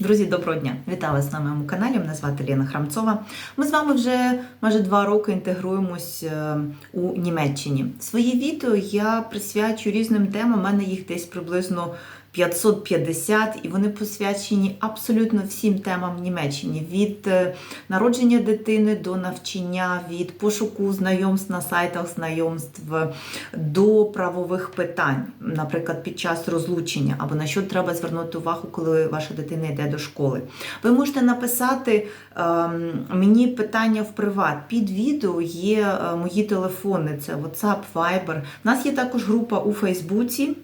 Друзі, доброго дня! Вітаю вас на моєму каналі. Мене звати Лена Храмцова. Ми з вами вже майже два роки інтегруємось е, у Німеччині. Свої відео я присвячую різним темам. У мене їх десь приблизно 550, і вони посвячені абсолютно всім темам в Німеччині: від е, народження дитини до навчання, від пошуку знайомств на сайтах знайомств до правових питань, наприклад, під час розлучення, або на що треба звернути увагу, коли ваша дитина йде до школи. Ви можете написати ем, мені питання в приват. Під відео є е, мої телефони, це WhatsApp, Viber. У нас є також група у Фейсбуці.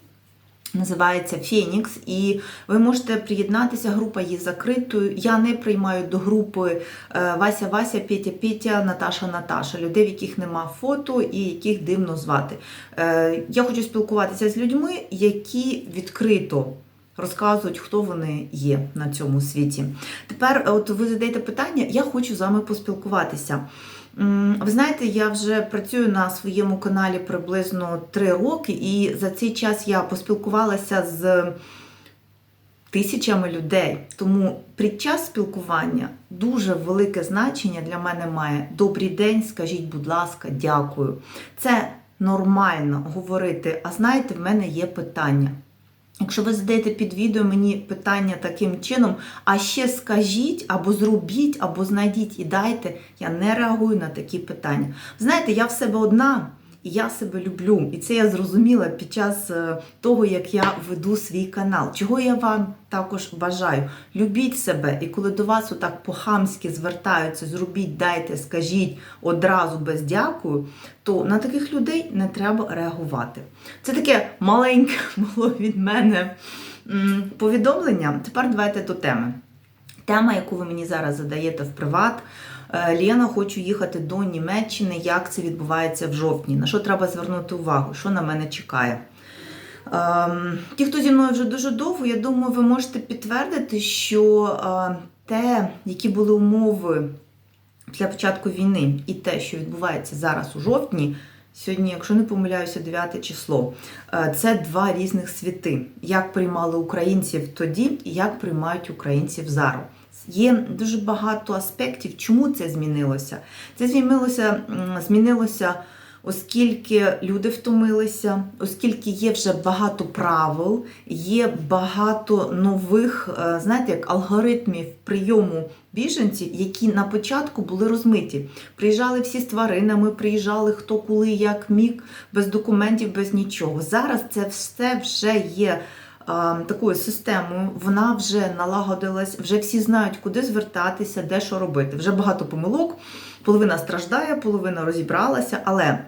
Називається Фенікс, і ви можете приєднатися. Група є закритою. Я не приймаю до групи е, Вася, Вася, Петя, Петя, Наташа, Наташа, людей, в яких нема фото і яких дивно звати. Е, Я хочу спілкуватися з людьми, які відкрито розказують, хто вони є на цьому світі. Тепер, от ви задаєте питання, я хочу з вами поспілкуватися. Ви знаєте, я вже працюю на своєму каналі приблизно три роки, і за цей час я поспілкувалася з тисячами людей. Тому під час спілкування дуже велике значення для мене має добрий день, скажіть, будь ласка, дякую. Це нормально говорити. А знаєте, в мене є питання. Якщо ви задаєте під відео мені питання таким чином, а ще скажіть, або зробіть, або знайдіть і дайте, я не реагую на такі питання. Знаєте, я в себе одна, і я себе люблю. І це я зрозуміла під час е, того, як я веду свій канал. Чого я вам також бажаю? Любіть себе, і коли до вас отак по-хамськи звертаються, зробіть, дайте, скажіть одразу без дякую, то на таких людей не треба реагувати. Це таке маленьке було від мене повідомлення. Тепер давайте до теми. Тема, яку ви мені зараз задаєте в приват. Е, Лена, хочу їхати до Німеччини. Як це відбувається в жовтні? На що треба звернути увагу? Що на мене чекає? Ем, Ті, хто зі мною вже дуже довго, я думаю, ви можете підтвердити, що е, те, які були умови після початку війни, і те, що відбувається зараз у жовтні, сьогодні, якщо не помиляюся, 9 число, е, це два різних світи. Як приймали українців тоді і як приймають українців зараз. Є дуже багато аспектів, чому це змінилося. Це змінилося, змінилося, оскільки люди втомилися, оскільки є вже багато правил, є багато нових, е, знаєте, як алгоритмів прийому біженців, які на початку були розмиті. Приїжджали всі з тваринами, приїжджали хто коли, як міг, без документів, без нічого. Зараз це все вже є такою системою, вона вже налагодилась, вже всі знають, куди звертатися, де що робити. Вже багато помилок, половина страждає, половина розібралася, але.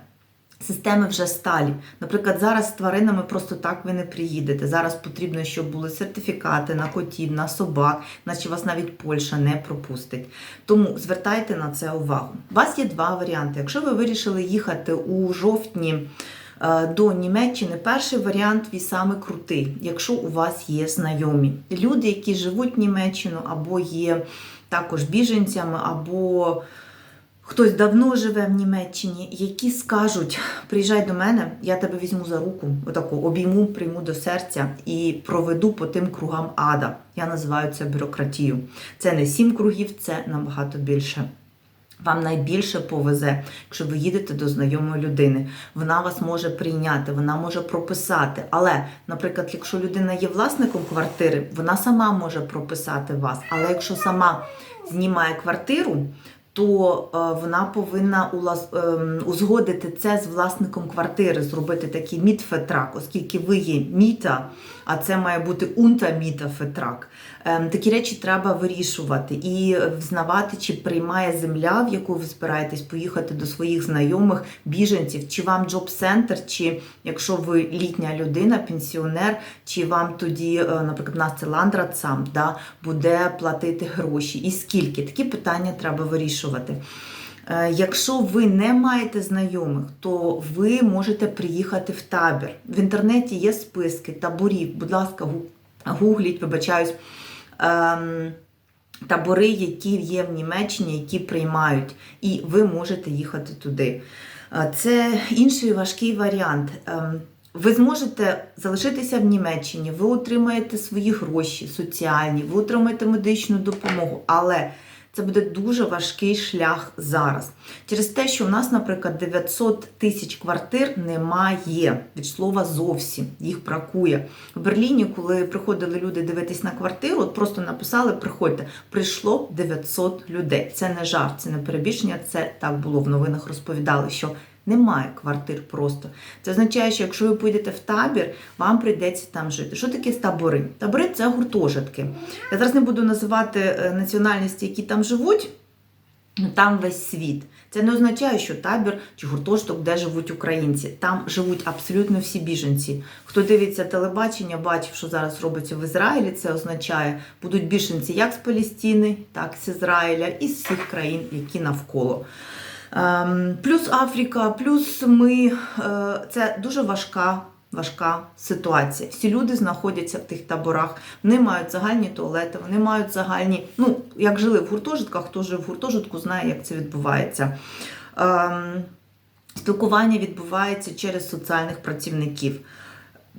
Системи вже сталі. Наприклад, зараз з тваринами просто так ви не приїдете. Зараз потрібно, щоб були сертифікати на котів, на собак, наче вас навіть Польща не пропустить. Тому звертайте на це увагу. У вас є два варіанти. Якщо ви вирішили їхати у жовтні до Німеччини, перший варіант він саме крутий, якщо у вас є знайомі. Люди, які живуть в Німеччину, або є також біженцями, або хтось давно живе в Німеччині, які скажуть: приїжджай до мене, я тебе візьму за руку, отаку обійму, прийму до серця і проведу по тим кругам ада. Я називаю це бюрократію. Це не сім кругів, це набагато більше. Вам найбільше повезе, якщо ви їдете до знайомої людини. Вона вас може прийняти, вона може прописати. Але, наприклад, якщо людина є власником квартири, вона сама може прописати вас. Але якщо сама знімає квартиру, то е, вона повинна ем, узгодити це з власником квартири, зробити такий мітфетрак, оскільки ви є міта, а це має бути унта міта фетрак. Ем, Такі речі треба вирішувати і взнавати, чи приймає земля, в яку ви збираєтесь поїхати до своїх знайомих біженців, чи вам джоб-центр, чи якщо ви літня людина, пенсіонер, чи вам тоді, е, наприклад, нас це ландрат сам да, буде платити гроші, і скільки такі питання треба вирішувати. Е, Якщо ви не маєте знайомих, то ви можете приїхати в табір. В інтернеті є списки таборів. Будь ласка, гугліть, вибачаюсь. ем, Табори, які є в Німеччині, які приймають, і ви можете їхати туди. Е, Це інший важкий варіант. Ем, ви зможете залишитися в Німеччині, ви отримаєте свої гроші соціальні, ви отримаєте медичну допомогу, але це буде дуже важкий шлях зараз. Через те, що в нас, наприклад, 900 тисяч квартир немає від слова зовсім, їх бракує. В Берліні, коли приходили люди дивитись на квартиру, от просто написали: приходьте, прийшло 900 людей. Це не жарт, це не перебільшення, це так було в новинах. Розповідали, що немає квартир просто. Це означає, що якщо ви поїдете в табір, вам прийдеться там жити. Що таке табори? Табори це гуртожитки. Я зараз не буду називати е, національності, які там живуть. Ну, там весь світ. Це не означає, що табір чи гуртожиток, де живуть українці. Там живуть абсолютно всі біженці. Хто дивиться телебачення, бачив, що зараз робиться в Ізраїлі. Це означає, будуть біженці як з Палестини, так і з Ізраїля і з всіх країн, які навколо. Ем, Плюс Африка, плюс ми е, це дуже важка. Важка ситуація. Всі люди знаходяться в тих таборах, вони мають загальні туалети, вони мають загальні. Ну, як жили в гуртожитках, хто жив в гуртожитку, знає, як це відбувається. Ем, спілкування відбувається через соціальних працівників.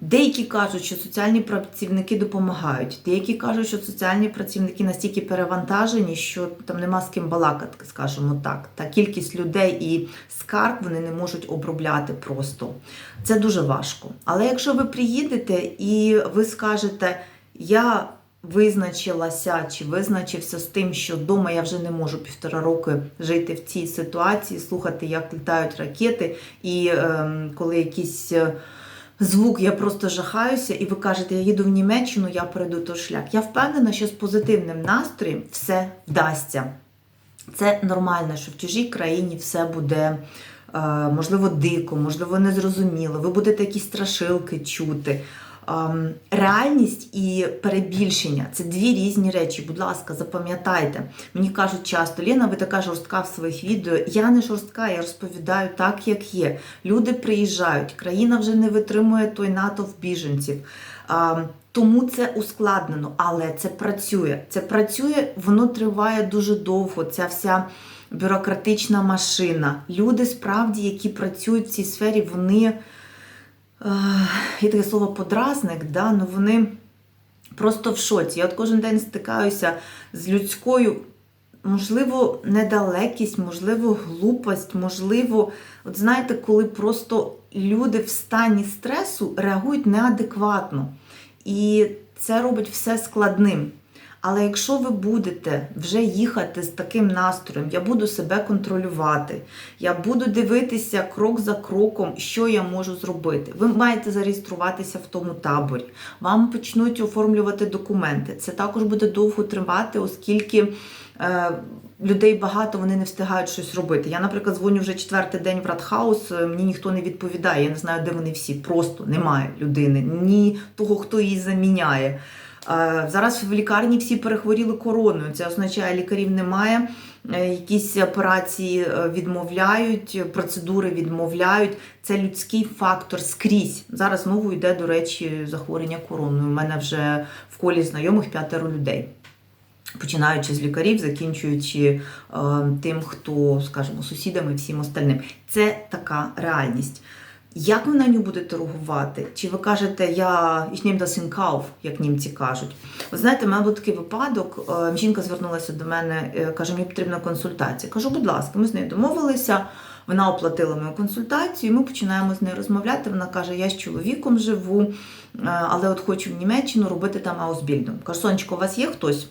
Деякі кажуть, що соціальні працівники допомагають, деякі кажуть, що соціальні працівники настільки перевантажені, що там нема з ким балакати, скажімо так. Та кількість людей і скарг вони не можуть обробляти просто. Це дуже важко. Але якщо ви приїдете і ви скажете, я визначилася чи визначився з тим, що вдома я вже не можу півтора роки жити в цій ситуації, слухати, як літають ракети, і е, коли якісь. Звук, я просто жахаюся, і ви кажете, я їду в Німеччину, я перейду той шлях. Я впевнена, що з позитивним настроєм все вдасться. Це нормально, що в чужій країні все буде. е, Можливо, дико, можливо, незрозуміло. Ви будете якісь страшилки чути. Ем, Реальність і перебільшення це дві різні речі. Будь ласка, запам'ятайте. Мені кажуть часто, Лена, ви така жорстка в своїх відео. Я не жорстка, я розповідаю так, як є. Люди приїжджають, країна вже не витримує той натовп біженців. Ем, Тому це ускладнено, але це працює. Це працює, воно триває дуже довго. Ця вся бюрократична машина. Люди справді, які працюють в цій сфері, вони. Є таке слово подразник, да? ну вони просто в шоці. Я от кожен день стикаюся з людською, можливо, недалекість, можливо, глупость, можливо, от знаєте, коли просто люди в стані стресу реагують неадекватно. І це робить все складним. Але якщо ви будете вже їхати з таким настроєм, я буду себе контролювати, я буду дивитися крок за кроком, що я можу зробити. Ви маєте зареєструватися в тому таборі, вам почнуть оформлювати документи. Це також буде довго тривати, оскільки. Е, Людей багато, вони не встигають щось робити. Я, наприклад, дзвоню вже четвертий день в Радхаус, е, мені ніхто не відповідає. Я не знаю, де вони всі. Просто немає людини, ні того, хто її заміняє. Е, Зараз в лікарні всі перехворіли короною. Це означає, лікарів немає. е, Якісь операції е, відмовляють, процедури відмовляють. Це людський фактор скрізь. Зараз знову йде, до речі, захворювання короною. У мене вже в колі знайомих п'ятеро людей. Починаючи з лікарів, закінчуючи тим, хто, скажімо, сусідами всім остальним. Це така реальність. Як ви на нього будете реагувати? Чи ви кажете, я ich nehme das як німці кажуть? Ви знаєте, в мене був такий випадок. е, Жінка звернулася до мене, е, каже, мені потрібна консультація. Кажу, будь ласка, ми з нею домовилися. Вона оплатила мою консультацію, і ми починаємо з нею розмовляти. Вона каже: Я з чоловіком живу, е, але от хочу в Німеччину робити там аусбільдом. Кажу, сонечко, у вас є хтось?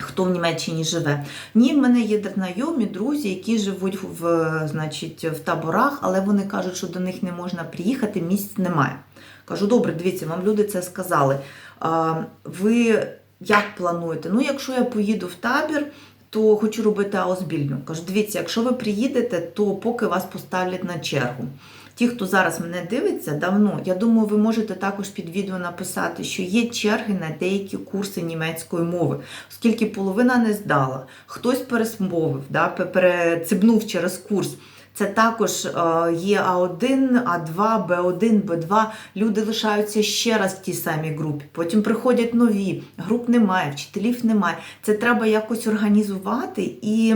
Хто в Німеччині живе? Ні, в мене є знайомі, друзі, які живуть в, значить, в таборах, але вони кажуть, що до них не можна приїхати, місць немає. Кажу, добре, дивіться, вам люди це сказали. А, Ви як плануєте? Ну, якщо я поїду в табір, то хочу робити аусбільну. Кажу, дивіться, якщо ви приїдете, то поки вас поставлять на чергу. Ті, хто зараз мене дивиться давно, я думаю, ви можете також під відео написати, що є черги на деякі курси німецької мови, оскільки половина не здала, хтось пересмовив, да, перецибнув через курс. Це також е, є А1, А2, Б1, Б2. Люди лишаються ще раз в тій самій групі. Потім приходять нові, груп немає, вчителів немає. Це треба якось організувати і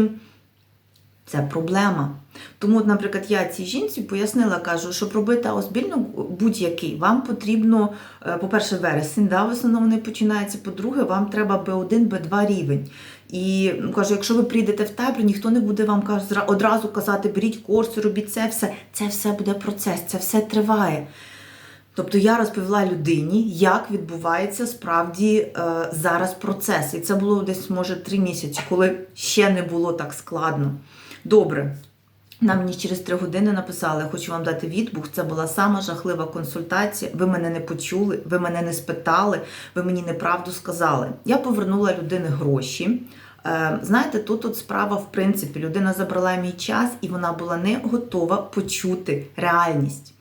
Це проблема. Тому, наприклад, я цій жінці пояснила, кажу, щоб робити озбільно будь-який, вам потрібно, е, по-перше, вересень, да, в основному не починається. По-друге, вам треба B1, B2 рівень. І кажу, якщо ви прийдете в табір, ніхто не буде вам зра- одразу казати, беріть курси, робіть це все. Це все буде процес, це все триває. Тобто я розповіла людині, як відбувається справді е, зараз процес. І це було десь, може, три місяці, коли ще не було так складно. Добре. Нам мені через три години написали, хочу вам дати відбух. Це була сама жахлива консультація. Ви мене не почули, ви мене не спитали, ви мені неправду сказали. Я повернула людини гроші. Е, Знаєте, тут от справа, в принципі, людина забрала мій час, і вона була не готова почути реальність.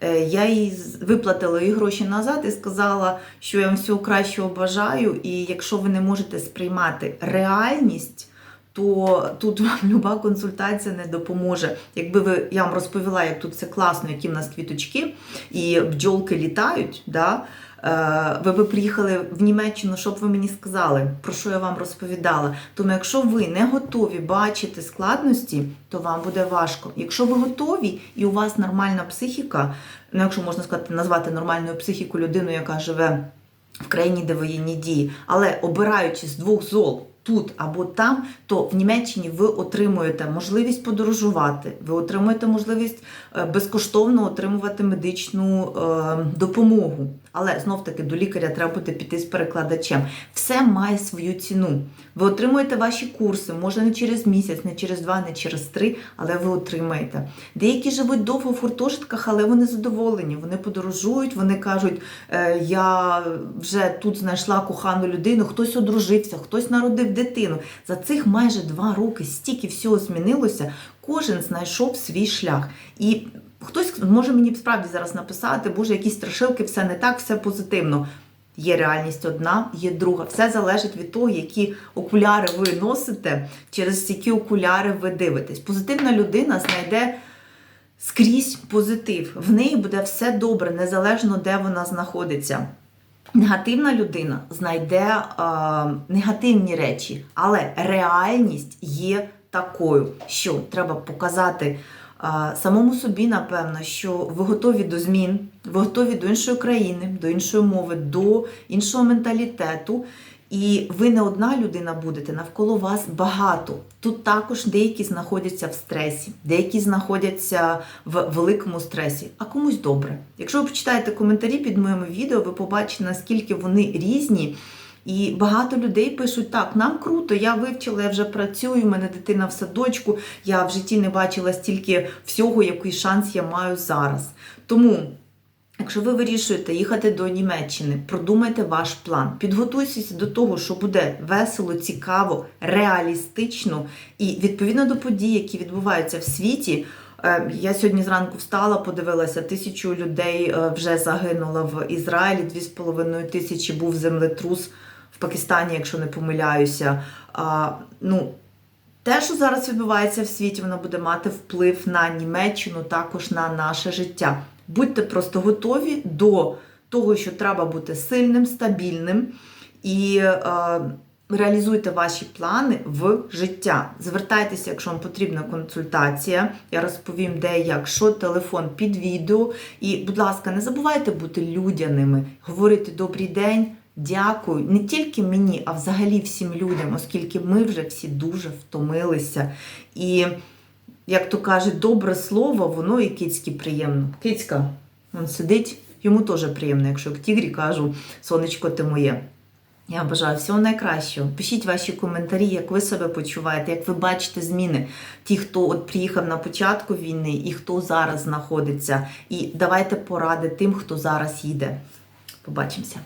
Е, Я їй виплатила їй гроші назад і сказала, що я вам всього кращого бажаю, і якщо ви не можете сприймати реальність, то тут вам люба консультація не допоможе. Якби ви я вам розповіла, як тут все класно, які в нас квіточки і бджолки літають, да, е, ви б приїхали в Німеччину, що б ви мені сказали, про що я вам розповідала. Тому якщо ви не готові бачити складності, то вам буде важко. Якщо ви готові і у вас нормальна психіка, ну якщо можна сказати, назвати нормальною психіку людину, яка живе в країні, де воєнні дії, але обираючи з двох зол. Тут або там, то в Німеччині ви отримуєте можливість подорожувати, ви отримуєте можливість е, безкоштовно отримувати медичну е, допомогу. Але знов таки до лікаря треба буде піти з перекладачем. Все має свою ціну. Ви отримуєте ваші курси, може не через місяць, не через два, не через три, але ви отримаєте. Деякі живуть довго в гуртожитках, але вони задоволені. Вони подорожують, вони кажуть, «Е, я вже тут знайшла кохану людину, хтось одружився, хтось народив дитину. За цих майже два роки стільки всього змінилося, кожен знайшов свій шлях. І хтось може мені справді зараз написати, боже, якісь страшилки, все не так, все позитивно. Є реальність одна, є друга. Все залежить від того, які окуляри ви носите, через які окуляри ви дивитесь. Позитивна людина знайде скрізь позитив. В неї буде все добре, незалежно де вона знаходиться. Негативна людина знайде е, негативні речі, але реальність є такою, що треба показати самому собі, напевно, що ви готові до змін, ви готові до іншої країни, до іншої мови, до іншого менталітету. І ви не одна людина будете, навколо вас багато. Тут також деякі знаходяться в стресі, деякі знаходяться в великому стресі, а комусь добре. Якщо ви почитаєте коментарі під моїми відео, ви побачите, наскільки вони різні. І багато людей пишуть: так, нам круто, я вивчила, я вже працюю, в мене дитина в садочку, я в житті не бачила стільки всього, який шанс я маю зараз. Тому. Якщо ви вирішуєте їхати до Німеччини, продумайте ваш план, підготуйтеся до того, що буде весело, цікаво, реалістично і відповідно до подій, які відбуваються в світі. Е, Я сьогодні зранку встала, подивилася, тисячу людей е, вже загинуло в Ізраїлі, дві з половиною тисячі був землетрус в Пакистані, якщо не помиляюся. А, Ну, те, що зараз відбувається в світі, воно буде мати вплив на Німеччину, також на наше життя. Будьте просто готові до того, що треба бути сильним, стабільним і е, реалізуйте ваші плани в життя. Звертайтеся, якщо вам потрібна консультація. Я розповім, де як, що, телефон під відео. І, будь ласка, не забувайте бути людяними, говорити добрий день. Дякую не тільки мені, а взагалі всім людям, оскільки ми вже всі дуже втомилися. І, як то кажуть, добре слово, воно і кицьки приємно. Кицька, він сидить, йому теж приємно, якщо к тігрі кажу, сонечко ти моє. Я бажаю всього найкращого. Пишіть ваші коментарі, як ви себе почуваєте, як ви бачите зміни. Ті, хто от приїхав на початку війни і хто зараз знаходиться. І давайте поради тим, хто зараз їде. Побачимося.